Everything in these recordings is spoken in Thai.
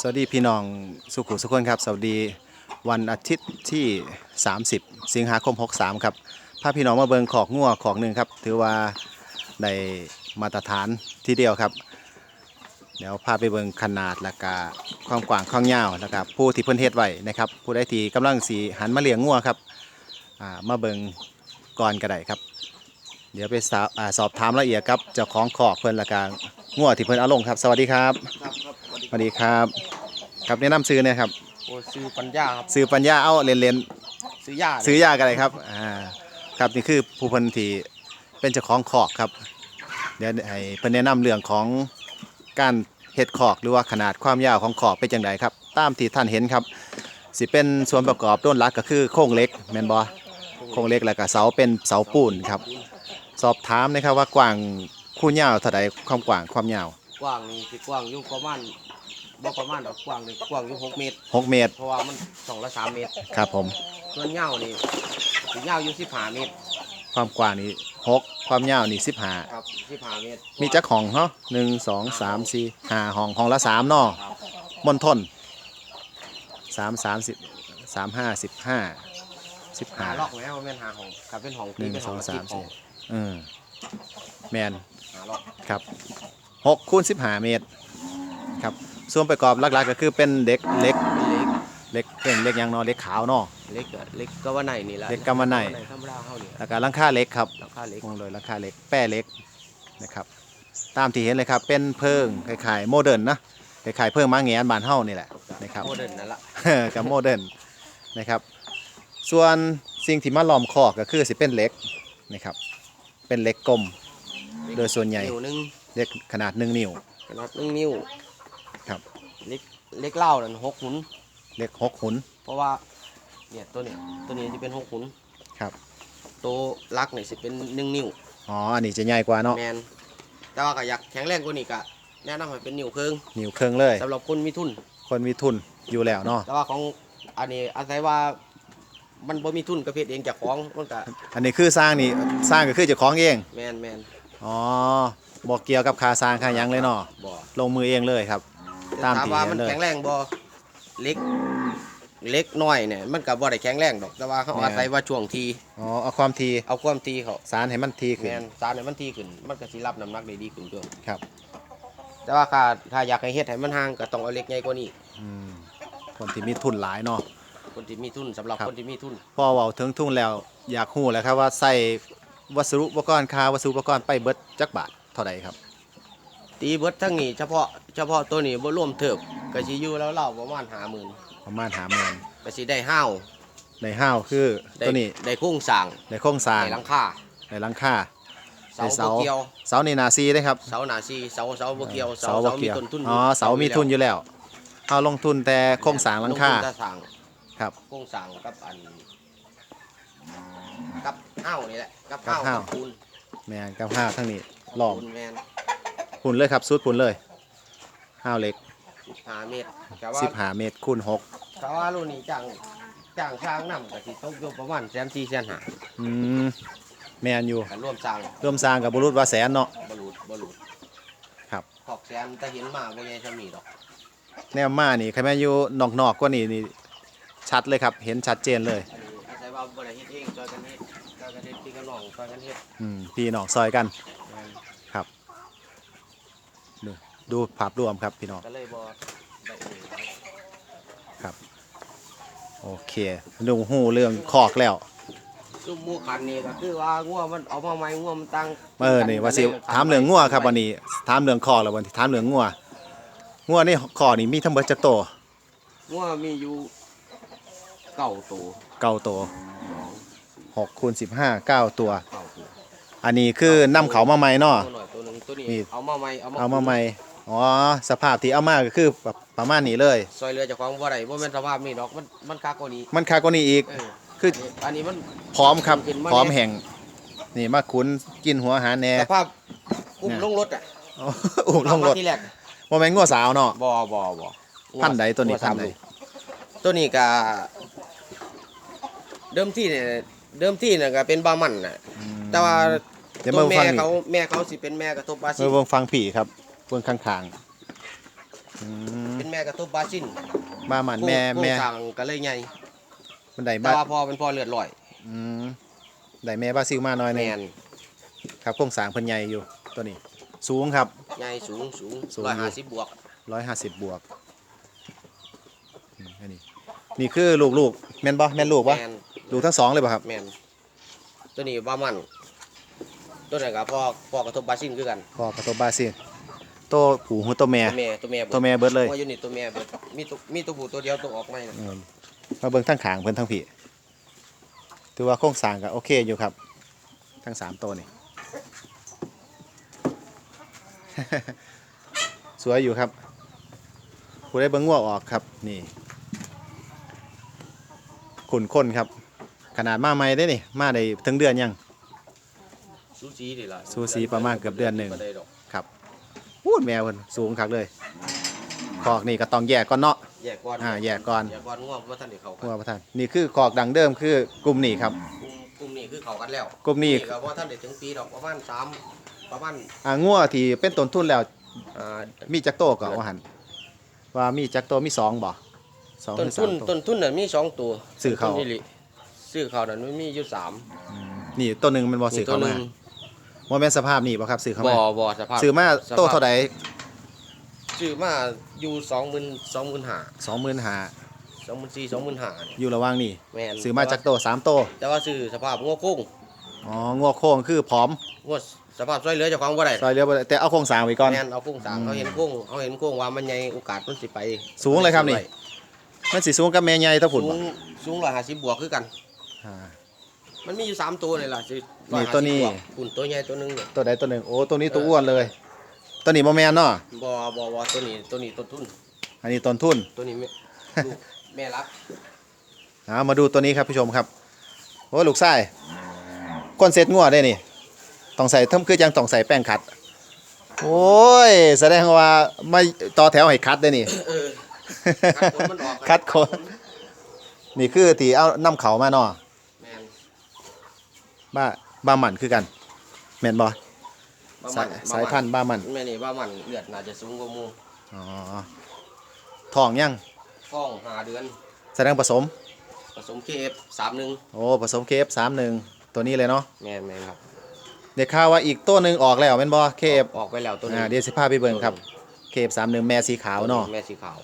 สวัสดีพี่น้องสุขุสุขคนครับ สวัสดีวันอาทิตย์ที่ 30 สิงหาคม 63 ครับพาพี่น้องมาเบิงขอกงัวขอกหนึ่งครับ ถือว่าในมาตรฐานที่เดียวครับ เดี๋ยวพาไปเบิงขนาดและกาความกว้างความยาวแล้วก็ผู้ที่เพิ่นเฮ็ดไว้นะครับ ผู้ใดที่กำลังสีหันมาเลี้ยงงัวครับามาเบิงก่อนก็ได้ครับ เดี๋ยวไปสอบอสอบถามละเอียดครับเจ้าของขอกเพิ่นและกางัวที่เพิ่นเอาลงครับ สวัสดีครับรบรบ วัสดีสวัสดีครับ ครับแนะนำซื้อหนะครับ โอ้ซื้อปัญญาครับซื้อปัญญาเอาเล่นซื้อยาๆซื้อยากันเลยครับอ่าครับนี่คือผู้เพันที่เป็นเจ้าของขอกครับ เดี๋ยวให้เพิ่นแนะนำเรื่องของการเฮ็ดขอกหรือว่าขนาดความยาวของขอกเป็นจังไดครับ ตามที่ท่านเห็นครับ สิเป็นส่วนประกอบต้นหลักก็คือโครงเหล็กแม่นบ่โครงเหล็กแล้วก็เสาเป็นเสาปูนครับ สอบถามนะครับว่ากว้างคู่ยาวเท่าใดความกว้างความยาว กว้างนี่คือกว้างอยู่ประมาณ บ่ประมาณดอกกว้างนี่กว้างอยู่6เมตร6เมตรเพราะว่ามันสองละสามเมตรครับผม ส่วนยาวนี่สิยาวอยู่15เมตรความกว้างนี่6ความยาวนี่15ครับ15เมตรมีจักห้องเนาะหนึ่งสองสามสี่ห้าห้องห้องละสามเนาะครับมณฑลสามสามสิบสามห้าสิบห้าสิบหาห้าล็อกไหมว่าแม่นหาห้องครับเป็นห้องหนึ่งเป็นสห้องละสามห้อสี่งอืมแมน หาล็อกครับหกคูณสิบห้าเมตร ครับ ส่วนประกอบหลักๆก็คือเป็นเด็กเล็กเล็กเล็กเป็นเล็กยางเนอเล็กขาวเนอเล็กก็เล็กก็ว่าไหนนี่แหละเล็กก็ว่าไหน ธรรมดาเฮานี่แล้วก็หลังคาเล็กครับ ราคาเล็ก มองโดยหลังคาเล็กแป้เล็กนะครับตามที่เห็นเลยครับเป็นเพิงคล้ายๆโมเดิร์นนะคล้ายๆเพิงม้าแงนบานเฮ้านี่แหละนะครับ โม เดิร์นนั่นละกับโมเดิร์นนะครับส่วนสิ่งที่มาล้อมคอกก็คือสิเป็นเหล็กนะครับเป็นเหล็กกลม โดยส่วนใหญ่ นิ้วหนึงเหล็กขนาดหนึ่งนิ้วขนาดหนึ่งนิ้วครับ เล็กเล็กเล่าวนั่นหกหุนเหล็กหกหุน เพราะว่าเนี่ยตัวเนี้ยตัวนี้จะเป็นหกหุนครับ ตัวลักเนี่ยสิเป็นหนึ่งนิ้วอ๋ออันนี้จะใหญ่กว่าเนาะแมนแต่ว่าก็อยากแข็งแรงกว่านี้ก็แนะนำให้เป็นนิ้วครึ่งนิ้วเครื่องเลย สำหรับคนมีทุน คนมีทุนอยู่แล้วเนาะแต่ว่าของอันนี้อาศัยว่ามันบ่มีทุนกระเพาะเองจากของมันก็อันนี้คือสร้างนี่สร้างก็คือเจะคล้าของเองแมนแมนอ๋อบอกเกี่ยวกับค่าสร้างค่าหยังเลยเนาะบ่ลงมือเองเลยครับ ตามถามที่ว่าเห็มันนเลย แข็งแรงบ่เล็กเล็กน้อยเนี่ยมันก็บ่ได้แข็งแรงดอก แต่ว่าเขาแม่น อาศัยว่าช่วงทีอ๋อเอาความทีเอาความทีเขาสารให้มันทีแมขึ้นนสารเนี่ยมันทีขึ้น มันก็สิรับน้ำหนักได้ดีขึ้นด้วยครับแต่ว่าถ้าถ้าอยากให้เฮ็ดให้มันห่างก็ต้องเอาเล็กใหญ่กว่านี้ อืมคนที่มีทุนหลายเนาะ คนที่มีทุนสำหรับครับ คนที่มีทุน พอเว้าถึงทุนแล้วอยากรู้แหล้วครับว่าใส่วัสดุอุปกรณ์ค่าวัสดุอุปกรณ์ไปเบิดจักบาทเท่าใดครับ ตีเบิดทั้งนี้เฉพาะเฉพาะตัวนี้บ่รวมเถิบก็สิอยู่แล้วเราประมาณ50,000ประมาณหาเมือนก็สิได้ห้าวในห้าวคือได้ตัวนี้ได้โครงสร้างในโครงสร้างได้หลังคาในหลังคาเสาได้เสาบ่เกี่ยวเสานี่นาซีได้ครับเสาหน้าซีเสาเสาบ่เกี่ยวเสาบ่เสามีเกี่ยวต้นทุนอ๋อเสามีทุนอยู่แล้วเอาลงทุนแต่โครงสร้างหลังคาลทุนแต่สร้างครับโครงสร้างกับอันกับห้าวนี่แหละกับกับห้าวห้าวกับปูนแมนกับห้าวทั้งนี้ล้อมปูนแมน พุ่นเลยครับสุดพุ่นเลยห้าวเล็ก15เมตรแต่ว่า15เมตรคูณ6แต่ว่ารุ่นนี้จ้างจ้างสร้างนำก็สิตกอยู่ประมาณแสนสี่แสนห้าอืมแมนอยู่กันร่วมสร้างร่วมสร้างกับบุรุษว่าแสนเนาะบรูดบรูดครับ ขอกแซมแต่เห็นมาบ่ใหญ่ซำนี้ดอกแนวมานี่ใครแม่นอยู่นอกๆกว่านี่นี่ชัดเลยครับ เห็นชัดเจนเลย อันนี้อาศัยว่าบ่ได้เฮ็ดเองช่วยกันเฮ็ดช่วยกันเฮ็ดพี่กับน้องช่วยกันเฮ็ดอืมพี่น้องซอยกัน แม่น ดูดูภาพรวมครับพี่น้องก็เลยบ่ได้เองโอเคดูหูเรื่องคอกแล้วซุมหมู่คันนี่ก็คือว่างัวมันเอามาใหม่งัวมันตั้งเออนี่ว่าสิถามเรื่องงัวครับวันนี้ถามเรื่องคอกแล้ววันนี้ถามเรื่องงัวงัวนี่คอกนี่มีทั้งเบิดจักโตวงัวมีอยู่เก้าตัวเก้าตัวหกคูณสิบห้าเก้าตัวเก้าตัวอันนี้คือนำเขามาใหม่เนาะตัวหน่อยตัวหนึงตัวนี้นี่เอามาใหม่เอามาเอามาใหม่ อ๋อสภาพที่เอามาก็คือแบบประมาณนี้เลย ซอยเรือเจ้าของบ่ได้บ่แม่นสภาพนี่ดอกมันมันคักกว่านี้มันคากว่านี้อีก เออคืออันนี้มันพร้อมครับกินมาพร้อมแน่แห่ง นี่มาขุนกินหัวอาหารแหน่สภาพอุ้มลงรถอะอ๋ออุ้มลงรถเอามาที่แรกบ่แม่นงัวสาวเนาะบ่บ่บ่พันธุ์ใดตัวนี้งัสามพันธุ์ใดลูกตัวนี้ก็เดิมที่เนี่ยเดิมที่เนี่ยก็เป็นบามันน่ะอืมแต่ว่าเดี๋ยวตัมาวแม่ฟังนี่เขาแม่เขาสิเป็นแม่กระทบบาซิเมื่อเบิ่งฟังผีครับ เบิ่งข้างอืมเป็นแม่กระตุบบาซินบ้ามันแม่โครงแม่โครงสร้างก็เลยใหญ่มันได้แต่บ้าว่าพอเป็นพอเลือดลอยอืมได้แม่บราซิลมาหน่อยหแมนึงนครับโครงสร้างเพิ่นใหญ่อยู่ตัวนี้ สูงครับ ใหญ่สูงสูงสูง ร้อยห้าสิบบวก150บวกอืมอันนี้นี่คือลูกลูกแม่นบ่แม่นลูกบ่แมนลูกทั้งสองเลยบ่ครับ แมนตัวนี้บ้ามันตัวไหนกับพ่อพ่อกระทบบาซินคือกันพ่อกับตัวบราซิล ตัวผู้หูตัวแม่ ตัวแม่ตัวแม่เบิดตัวแม่เบิดเลย ว่าอยู่นี่ตัวแม่เบิดมีตัวมีตัวผู้ตัวเดียวตัวออกไม่นะเออมาเบิ่งทั้งขางเพิ่นทั้งผีถือว่าโครงสร้างก็โอเคอยู่ครับ ทั้งสามตัวนี่ สวยอยู่ครับผู้ได้เบิ่งงัวออกครับ นี่ขุนค้นครับ ขนาดมาใหม่ได้นี่ มาได้ถึงเดือนยัง สูสีนี่ล่ะสูสีประมาณเกือบเดือนหนึ่ง บ่ได้ดอกครับ พูดแมวเพิ่นสูงคักเลยคอกนี่ก็ต้องแยกก่อนเนาะ แยกก่อนอ่าแยกก่อน แยกก่อนง่วงว่าท่านได้เข้ากันงัวประทานนี่คือคอกดังเดิมคือกลุ่มนี้ครับ กลุ่มกลุ่มนี้คือเข้ากันแล้วกลุ่มนี้ ก็ว่าท่านได้ถึงปีดอกประมาณสามประมาณอ่างัวที่เป็นต้นทุนแล้วอ่ามีจักโตก็ว่าหันว่ามีจักโตมีสองบ่สองหต้นรือทุสานมโต ต้นทุนน่ะมีสองตัวซื้อเขา ต้นทุนนี่ลิซื้อเขานั่นมันมีอยู่สามนี่ตัวหนึ่งมันบ่ซื้อตัเข้าวหมานึ่ง บ่แม่นสภาพนี่บ่ครับซื้อเข้าบ่มาบ่สภาพซื้อมาสภพโตเท่าใดซื้อมาอยู่สองหมื่นสองหมื่นห้า25,000สองหมื่นสี่สองหมื่นห้าอยู่ระหว่างนี่แม่นซื้อมาจักโตสามโตแต่ว่าซื้อสภาพงัวโค้งอ๋องัวโค้งคือผอมงัวสภาพช่วยเหลือเจ้าของบ่ได้ซอยเรือบ่ได้แต่เอาโครงสร้างไว้ก่อนแม่นเอาโค้งสร้างเขาเห็นโค้งเขาเห็นโค้งว่ามันใหญ่โอกาสมันสิไป สูงเลยครับนี่มันสิสูงกับแม่ใหญ่เท่าสูพุ่นบ่งสูงร้อยห้าสิบบวกคือกันอ่า มันมีอยู่สามตัวเลยล่ะสินี่ตัวนี้ปุ่นตัวใหญ่ตัวหนึงเนี่ยตัวใดตัวหนึ่งโอ้ตัวนี้ตัวอ้วนเลย ตัวนี้บ่แม่นเนาะบ่บ่บ่ตัวนี้ตัวนี้ต้นทุน อันนี้ต้นทุน ตัวนี้แม่ ลูกแม่รักเอามาดูตัวนี้ครับผู้ชมครับโอ้ลูกไส้ก้นเซ็ตงัวได้นี่ต้องใส่ทำคือยังต้องใส่แป้งขัด โอ้ยแสดงว่าไม่ต่อแถวให้คัดได้นี่ เออ คัดขนมันออก คัดขนนี่คือที่เอาน้ำเขามาเนาะแม่น บ้าบ้าหมันคือกัน แม่นบ่บ้าสายมันสายพันธุ์บ้าหมันแม่นี่บ้ามันเลือดน่าจะสูงกว่าหมูอ๋อทองยังฟ้องหาเดือน แสดงผสม ผสมเคฟสามหนึ่งโอ้ผสมเคฟสามหนึ่งตัวนี้เลยเนาะแม่นแม่นครับเด็กข่าวว่าอีกตัวหนึ่งออกแล้วแม่นบ่เคฟออกไปแล้วตัวนี้อ่าเดี๋ยวสิพาไปเบิ่งครับเคฟสามหนึ่งแม่สีขาวเนาะแม่สีขาว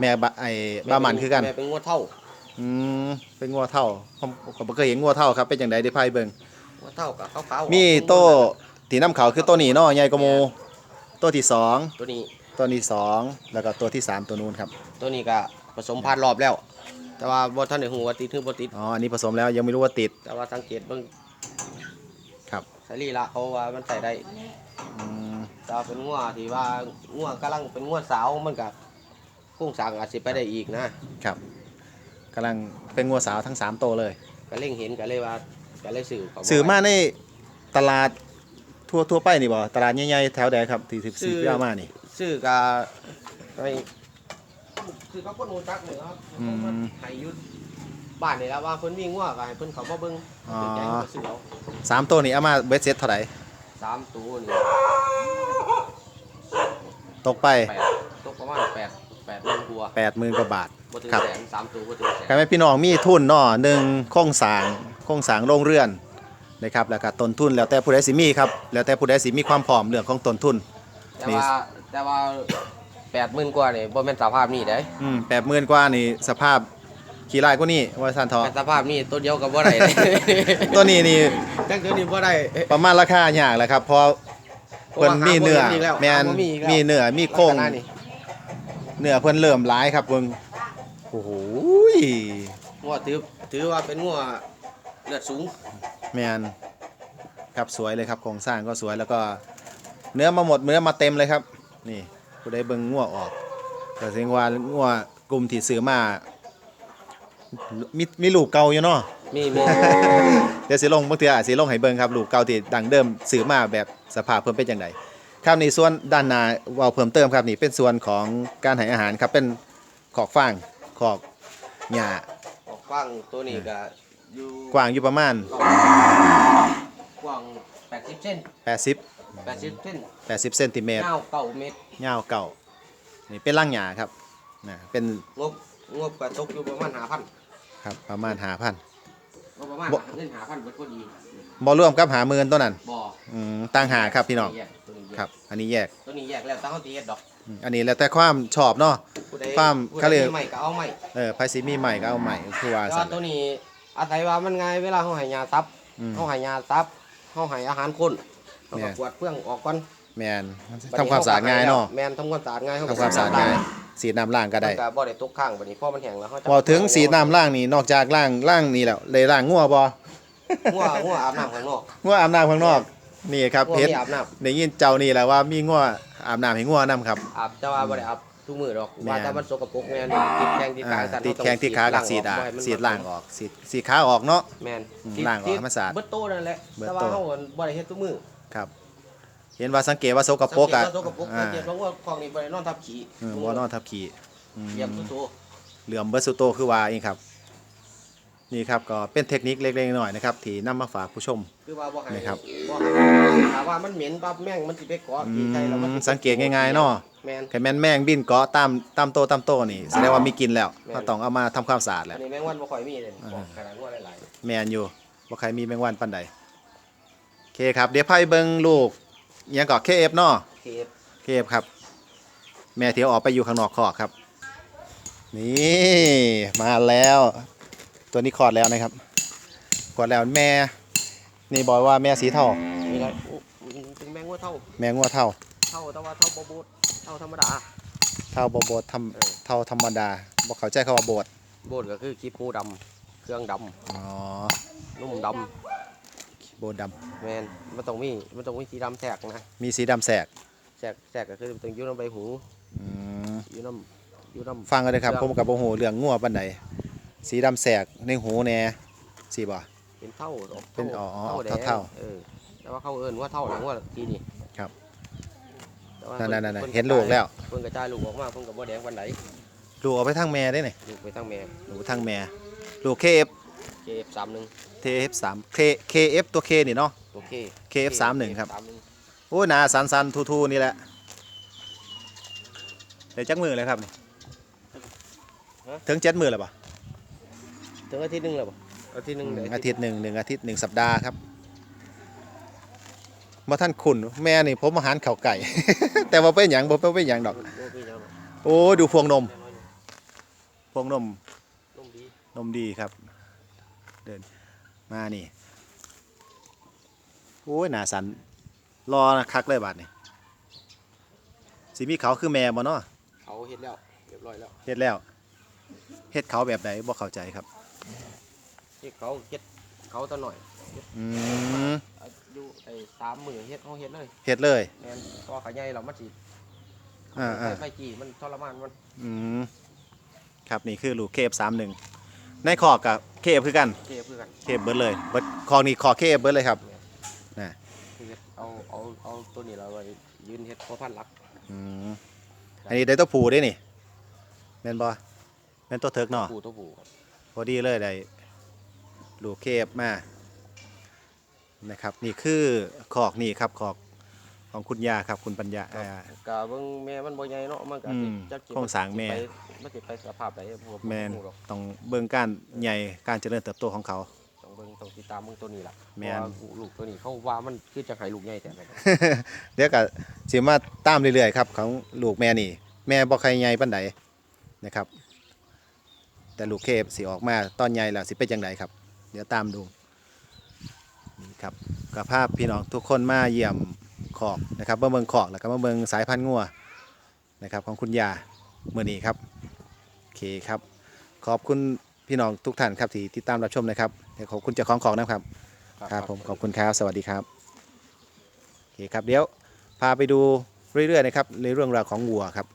แม่บะไอ้บ้าหมันคือกันแม่เป็นงัวเท่า อืมเป็นงัวเท่าผมผมบ่เคยเห็นงัวเท่าครับเป็นจังไดเดี๋ยวพาไปเบิ่งงัวเท่ากับขาวๆมีโต้ที่น้ำเขาคือตัวนี้เนาะใหญ่กว่าหมู่ตัวที่สองตัวนี้ ตัวที่สองแล้วก็ตัวที่สามตัวนู้นครับ ตัวนี้ก็ผสมพันธุ์รอบแล้ว แต่ว่าบ่ทันได้ฮู้ว่าติดหรือบ่ติด อ๋ออันนี้ผสมแล้วยังไม่รู้ว่าติดแต่ว่าสังเกตเบิ่งครับสรีระเขาว่ามันใส่ได้อืมแต่ว่าเป็นงัวที่ว่างัวกำลังเป็นงัวสาวมันก็โครงสร้างอาจสิไปได้อีกนะครับ กำลังเป็นงัวสาวทั้งสามตัวเลย ก็เล็งเห็นก็เลยว่าก็เลยสื่อเขสื่อมาในตลาดทั่วทั่วไปนี่บ่ตลาดใหญ่ๆแถวใดครับที่สิบสี่ย่ามานี่สื่อก็ไปสื่อกับคนหูจักนี่ครับอืมเขามาให้อยุดบ้านนี่แล้วว่าเพิ่นมีงัวก็ให้เพิ่นเขามาเบิ่งอ๋อ เพิ่นใจเขาก็ซื้อเอาสามตัวนี่เอามาเบ็ดเซ็ตเท่าไหร่สามตัวนี่ตกไป แปด ว่าแปดหมื่นกว่าบาทบ่ถึงครับแสนสามตัวบ่ถึงแสนใครไม่พี่น้องมีทุนเนาะหนึ่งโครงสร้างโครงสร้างโรงเรือนนะครับแล้วก็ต้นทุนแล้วแต่ผู้ใดสิมีครับแล้วแต่ผู้ใดสิมีความพร้อมเรื่องของต้นทุน แต่ว่าแต่ว่าแปดหมื่นกว่านี่บ่แม่นสภาพนี่ได้อืมแปดหมื่นกว่านี่สภาพขี่ลายกว่านี่ว่าสันทอแม่นสภาพนี่ตัวเดียวก็บ่ได้เลย ตัวนี้นี่จังตัวนี้บ่ได้ ประมาณราคายากแหละครับเพราะเพิ่นมีเนื้อแมนมีเนื้อมีโครง ลักษณะนี่ เนื้อเพิ่นเริ่มหลายครับเบิ่งโอ้โหยงัวถือถือว่าเป็นงัวเลือดสูงแมนครับสวยเลยครับโครงสร้างก็สวยแล้วก็ เนื้อมาหมดเนื้อมาเต็มเลยครับ นี่ผู้ใดเบิ่งงัวออก แต่เสียงว่างัวกลุ่มที่ซื้อมามีมีลูกเก่าอยู่เนาะมีมีเดี๋ยวสิลงบางทีอาจสิลงให้เบิ่งครับลูกเก่าที่ดังเดิมซื้อมาแบบสภาพเพิ่มเป็นจังได ครับในส่วนด้านหน้าเว้าเพิ่มเติมครับนี่เป็นส่วนของการให้อาหารครับเป็นขอกฟางขอกหญ้าออกฟังตัวนี้ก็อยู่กว้างอยู่ประมาณ กว้าง80เซน80 80เซน80เซนติเมตรยาว9เมตรยาวเก่านี่เป็นร่างหยาครับนะเป็นงบงบก็ตกอยู่ประมาณหาพันครับประมาณหาพันงบประมาณบ่เงินหาพันเบิดพอดี บอร่วมกับหาหมื่นตัวนั้นบ่อืมต่างหากครับพี่น้องตัวแยกตัวนี้แยกครับ อันนี้แยกตัวนี้แยกแล้วตั้งเขาตีเฮ็ดดอกอืมอันนี้แล้วแต่ความชอบเนาะ ผู้ใดความผู้เขาใดเรียก มีใหม่ก็เอาใหม่เออไผสิมีใหม่ก็เอาใหม่คือว่าแต่สั่ว่านตัวนี้อาศัยว่ามันง่ายเวลาเขาให้ยาตับอืม เขาให้ยาตับเขาให้อาหารคนเขาแม่ ก็กวาดเพื่องออกก่อนแมนทำความสะอาดง่ายเนาะแมนทำความสะอาดง่ายเขก็ทำความสะอาดง่ายสีดน้ำล่างก็ได้ได้ก็บ่ได้ตกข้างบัดนี้พอมันแห้งแล้วเขาจะ พอถึงสีน้ำล่างนี่นอกจากล่างล่างนี่แล้วเลยล่างงัวบ่ งัวงัวอาบน้ำข้างนอกงัวอาบน้ำข้างนอก นี่ครับงัวเพชรมีอาบน้ได้ยินเจ้านี่แหละว่ามีงัวอาบน้ำให้งัวนํครับำอาบแต่ว่าบ่ได้อาบทุกมื้อดอกแม่นว่าแต่มันสกปรกแม่นติดแข้งติดขาอ่าสั่นติดแข้งติดขากับสีดาบ่ให้มันสีดล่างออกสีสีขาออกเนาะ แม่นอืมติดล้างออกติดให้มันสะอาดเบิดโตนั่นแหละเบิดแต่โต๊ะว่าเฮาบ่ได้เฮ็ดทุกมื้อครับ เห็นว่าสังเกตว่าสกปรกอะสังเตว่าสกปรกอ่าสังเกตว่างัวของนี่บ่ได้นอนทับขี้อืมบ่นอนทับขี่อืมเหยียบทุกตัว เหลื่อมเบิร์สุโตคือว่าเองครับ นี่ครับก็เป็นเทคนิคเล็กๆน้อยๆนะครับที่นำมาฝากผู้ชม คือว่าบ่ให้นะครับ บ่ให้ถ้าว่ามันเหม็นปั๊บแม่งมันสิไปเกาะอืที่ไทยแล้วมันมสิสังเกตง่ายๆเนาะแม่น ไข่แม่นแม่งบินเกาะตามตามโตตามโตนี่แสดงว่ามีกินแล้วแม่นเราต้องเอามาทำความสะอาดแหอัละนนี้แมงวันบ่ค่อยมีเลยอ่าบอกขนาดงัวหลายแมนอยู่ว่าใครมีแมงวันปันใดโอเคครับ เดี๋ยวพาไปเบิ่งลูกอิหยังเกาะเคเอฟเนาะ ๆเคฟเคเอฟครับ แม่เที่ยวออกไปอยู่ข้างนอกคอกครับ นี่ มาแล้ว ตัวนี้คลอดแล้วนะครับคลอดแล้วแม่ นี่บอกว่าแม่สีเท่ามีอะไรอุ๊เป็นแมงวัวเท่า แม่งัวเท่าเท่าแต่ว่าเท่าบ่บูดเท่าธรรมดา เท่าโบโบทเออำเท่าธรรมดาบอกเขาใจเขาว่าโบดโบดก็คือขี้ปูดำเครื่องดอ๋อำนุ่มดโบดดำแมนมันต้องมีมันต้องมีสีดำแทรกนะำมีสีดำแสกแทรกแทรกก็คือต้องอยู่น้ำใบหูอืม อยู่น้ำอยู่น้ำฟังกันเลยครับผมกับโบหูเรื่องงัวปันใด สีดำแสกในหูแหน่สีบ่ เป็นเท่าดอกเป็นอ๋ออ๋อแดงเท่าเออแต่ว่าเขาเอิ้นว่าเท่าหลังว่าทีนี่ครับแต่ว่านั่นๆๆพิ่เห็นลูกแล้ว เพิ่นกระจายลูกออกมาเพิ่นกับบ่แดงปานใดลูกเอาไปทางแม่ได้นี่ลูกไปทั้งแม่ลูกทางแม่ลูกเคเอฟเก็บสามหนึ่งเทเอฟสามเคเคเอฟตัวเคนี่เนาะ โอเค KF31 ครับสามหนึ่งโอ้ยหนาสันสันทูทูนี่แหละเดี๋ยวจักมือเลยครับนี่ถึงเจ็ดมือแล้วปะ ถึงอาทิตย์หนึงแล้วบ่อาทิตย์หนึงเดี๋วอาทิตย์หนึ่งหนึ่งอาทิตย์หนึ่งสัปดาห์ครับมาท่านคุณแม่นี่ผมอาหารเข่าวไก่ แต่ว่าเป็นอย่างบ่เป็นอย่างดอก โอ้พี่น้องโอ้ดูพวงนมแน่นอนพวงนมนุ่มดีนมดีครับ เดินมานี่โอ้ยหนาสันรอนะคักเลยบาดนี่สีมีเขาคือแม่บ่เนาะเขาเฮ็ดแล้วเรียบร้อยแล้ว เฮ็ดแล้วเฮ็ดเขาแบบไหนบ่เข้าใจครับ ที่เขาเฮ็ดเขาตะหน่อยอืมอายุไอ้สามมื้อเฮ็ดเขาเฮ็ดเลยเฮ็ดเลยแม่นพอขาใหญ่แล้วมันสิอ่าอ่าไฟจีมันทรมานมันอืมครับนี่คือลูกเคฟสามหนึ่งในคอกกับเคฟคือกันเก็บคือกันเคฟเบิร์ดเลยเบิร์ดคอกนี่คอเคฟเบิร์ดเลยครับคือเฮ็ดเอาเอาเอาตัวนี้เราไว้ยืนเฮ็ดพอพันหลักอืมอันนี้ได้ตัวผูได้นี่แม่นบ่แม่นตัวเถิกเนาะผู้ตัวผู้ครับพอดีเลยได้ ลูกเคฟมานะครับนี่คือคอกนี่ครับคอกของคุณยาครับคุณปัญญาอ่าก็เบิ่งแม่มันบ่ใหญ่เนาะมันก็อืมจักสิโครงสร้างแม่ ไปมันสิไปสภาพใดผมก็บ่แมนรู้หรอกต้องเบิ่งการใหญ่การเจริญเติบโตของเขา ต้องเบิ่งต้องติดตามเบิ่งตัวนี้ล่ะแม่น เพราะว่าลูกตัวนี้เขาว่ามันคือจะไข่ลูกใหญ่แต่ไหนเดี๋ยวก็สิมาตามเรื่อยๆครับของลูกแม่นี่ แม่บ่ใครใหญ่ปานใดนะครับ แต่ลูกเคฟสิออกมาตอนใหญ่แล้วสิเป็นจังไดครับ เดี๋ยวตามดูนี่ครับกับภาพพี่น้องทุกคนมาเยี่ยมขอกนะครับมาเบิ่งขอกแล้วก็มาเบิ่งสายพันธุ์งัวนะครับของคุณยาเมื่อนี้ครับโอเคครับ ขอบคุณพี่น้องทุกท่านครับที่ติดตามรับชมนะครับเดี๋ยวขอบคุณเจ้าของของนะครับครับผมขอบคุณครับสวัสดีครับโอเคครับเดี๋ยวพาไปดูเรื่อยๆนะครับในเรื่องราวของวัวครับ